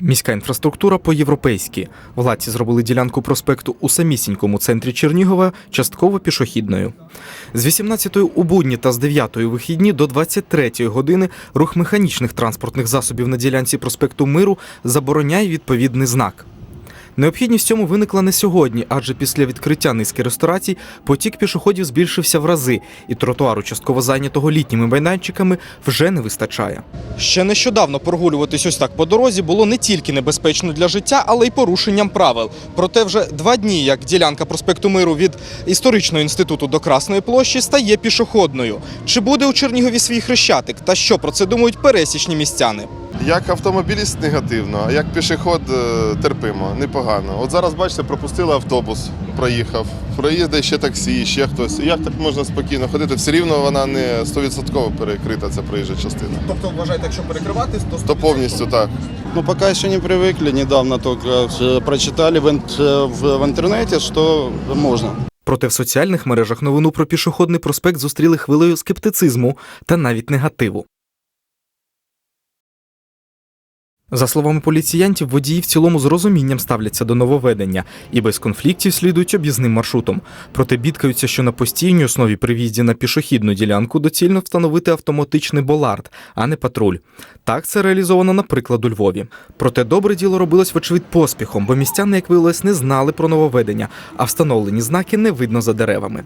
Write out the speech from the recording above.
Міська інфраструктура по-європейськи. Владці зробили ділянку проспекту у самісінькому центрі Чернігова частково пішохідною. З 18-ї у будні та з 9-ї вихідні до 23-ї години рух механічних транспортних засобів на ділянці проспекту Миру забороняє відповідний знак. Необхідність цьому виникла не сьогодні, адже після відкриття низки ресторацій потік пішоходів збільшився в рази, і тротуару частково зайнятого літніми майданчиками вже не вистачає. Ще нещодавно прогулюватись ось так по дорозі було не тільки небезпечно для життя, але й порушенням правил. Проте вже два дні, як ділянка проспекту Миру від історичного інституту до Красної площі стає пішохідною. Чи буде у Чернігові свій хрещатик? Та що про це думають пересічні містяни? Як автомобіліст негативно, а як пішохід е, терпимо, непогано. От зараз, бачите, пропустили автобус, проїхав. Проїздить ще таксі, ще хтось. Як так можна спокійно ходити? Все рівно вона не 100% перекрита, ця проїжджа частина. Тобто, вважаєте, якщо перекривати, то То повністю так. Ну, пока еще не привыкли, недавно только э, прочитали в, ин- э, в, в интернете, что можно. Проте в соціальних мережах новину про пішохідний проспект зустріли хвилею скептицизму та навіть негативу. За словами поліціянтів, водії в цілому з розумінням ставляться до нововведення і без конфліктів слідують об'їзним маршрутом. Проте бідкаються, що на постійній основі при в'їзді на пішохідну ділянку доцільно встановити автоматичний болард, а не патруль. Так це реалізовано, наприклад, у Львові. Проте добре діло робилось, вочевидь, поспіхом, бо містяни, як виявилось, не знали про нововведення, а встановлені знаки не видно за деревами.